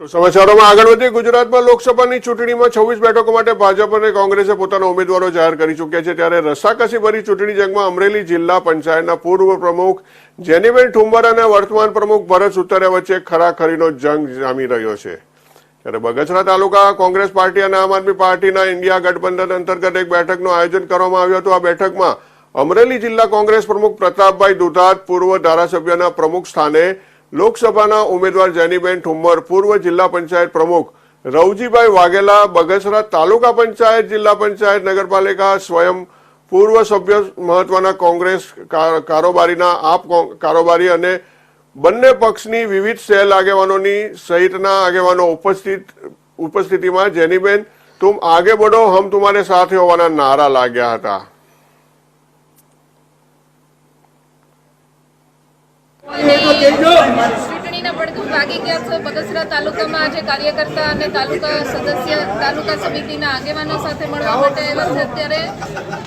તો સમાચારોમાં આગળ વધીએ. ગુજરાતમાં લોકસભાની ચૂંટણીમાં છવ્વીસ બેઠકો માટે ભાજપ અને કોંગ્રેસે પોતાના ઉમેદવારો જાહેર કરી ચૂક્યા છે. ત્યારે રસાકસી ભરી ચૂંટણી જંગમાં અમરેલી જિલ્લા પંચાયતના પૂર્વ પ્રમુખ જેનીબેન ઠુંબર અને વર્તમાન પ્રમુખ ભરત સુતરિયા વચ્ચે ખરાખરીનો જંગ જામી રહ્યો છે. ત્યારે બગસરા તાલુકા કોંગ્રેસ પાર્ટી અને આમ આદમી પાર્ટીના ઇન્ડિયા ગઠબંધન અંતર્ગત એક બેઠકનું આયોજન કરવામાં આવ્યું હતું. આ બેઠકમાં અમરેલી જિલ્લા કોંગ્રેસ પ્રમુખ પ્રતાપભાઈ દુધાત, પૂર્વ ધારાસભ્યના પ્રમુખ સ્થાને લોકસભાના ઉમેદવાર જેનીબેન ઠુમ્મર, પૂર્વ જિલ્લા પંચાયત પ્રમુખ રવજીભાઈ વાઘેલા, બગસરા તાલુકા પંચાયત, જિલ્લા પંચાયત, નગરપાલિકા સ્વયં પૂર્વ સભ્ય મહત્વના કોંગ્રેસ કારોબારીના આપ કારોબારી અને બંને પક્ષની વિવિધ સેલ આગેવાનોની સહિતના આગેવાનો ઉપસ્થિત, ઉપસ્થિતિમાં જેનીબેન, તુમ આગે બઢો, હમ તુમારે સાથે હોવાના નારા લાગ્યા હતા. ચૂંટણીના પડઘમ વાગી ગયા છે. બગસરા તાલુકામાં આજે કાર્યકર્તા અને તાલુકા સદસ્ય, તાલુકા સમિતિના આગેવાનો સાથે મળવા માટે આવ્યા છે. અત્યારે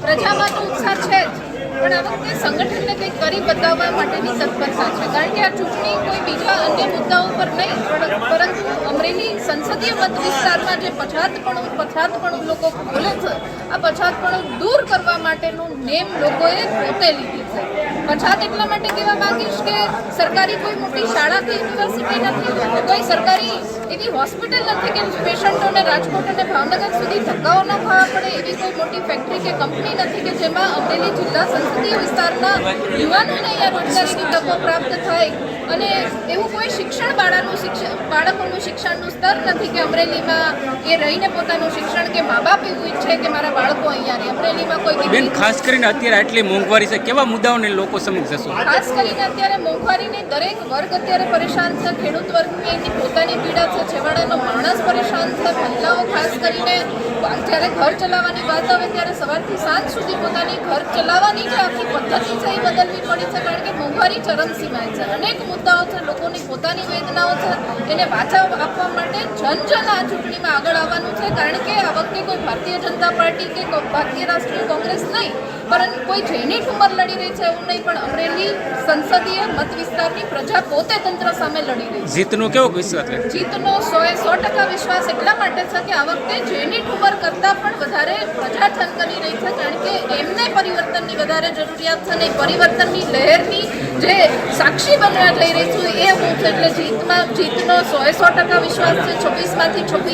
પ્રજામાં તો ઉત્સાહ છે જ, પણ આ વખતે સંગઠનને કંઈક કરી બતાવવા માટેની તત્પરતા છે. કારણ કે આ ચૂંટણી કોઈ બીજા અન્ય મુદ્દાઓ પર નહીં પરંતુ અમરેલી સંસદીય મત વિસ્તારમાં જે પછાતપણું પછાતપણું લોકો બોલે છે, આ પછાતપણું દૂર કરવા માટેનું નેમ લોકોએ પોતે લીધી છે. પછાત એટલા માટે કહેવા માંગીશ કે સરકારી કોઈ મોટી શાળા કે યુનિવર્સિટી નથી કોઈ સરકારી એવી હોસ્પિટલ નથી કે પેશન્ટોને રાજકોટ અને ભાવનગર સુધી ધક્કાઓ ન ખાવા પડે એવી કોઈ મોટી ફેક્ટરી કે કંપની નથી કે જેમાં અમરેલી જિલ્લા સંસદીય વિસ્તારના યુવાનોને અહીંયા રોજગારીની તકો પ્રાપ્ત થાય. અને એવું કોઈ શિક્ષણ બાળાનું શિક્ષણ બાળકોનું શિક્ષણનું સ્તર નથી કે અમરેલીમાં એ રહીને પોતાનું શિક્ષણ કે મા બાપ એવું ઈચ્છે કે મારા બાળકો અહીંયા રહે. અમરેલીમાં કોઈ બેન ખાસ કરીને અત્યારે આટલી મોંઘવારી છે. કેવા મુદ્દાઓને લોકો જશો. ખાસ કરીને અત્યારે મોંઘવારીની દરેક વર્ગ અત્યારે પરેશાન છે. ખેડૂત વર્ગની પોતાની પીડા છે, છેવાડાનો માણસ પરેશાન છે. મહિલાઓ ખાસ કરીને જ્યારે ઘર ચલાવવાની વાત આવે ત્યારે સવારથી સાંજ સુધી પોતાની ઘર ચલાવવાની જે આખી પદ્ધતિ છે એ બદલવી પડી છે, કારણ કે મોંઘવારી ચરમસીમાએ છે. અનેક મુદ્દાઓ છે, લોકોની પોતાની વેદનાઓ છે. એને વાચા આપવા માટે જન જન આ ચૂંટણીમાં આગળ આવવાનું છે, કારણ કે આ વખતે કોઈ ભારતીય જનતા પાર્ટી કે કો- ભારતીય રાષ્ટ્રીય કોંગ્રેસ નહીં, પરંતુ કોઈ જૈની ઠુમર લડી રહી છે, એવું નહીં પણ અમરેલી સંસદીય મત વિસ્તારની પ્રજા પોતે તંત્ર સામે લડી રહી છે. જીતનો કેવો વિશ્વાસ છે? જીતનો સો એ સો ટકા વિશ્વાસ એટલા માટે છે કે આ વખતે જેની ઠુમર કરતાં પણ વધારે પ્રજા ઠનકની રહી છે કારણ કે એમને પરિવર્તનની વધારે જરૂરિયાત છે અને પરિવર્તનની લહેરની જે સાક્ષી બનવા જઈ રહી છું એ હું છું. એટલે જીતમાં જીતનો સો એ સો ટકા વિશ્વાસ છે છવ્વીસમાંથી છવ્વીસ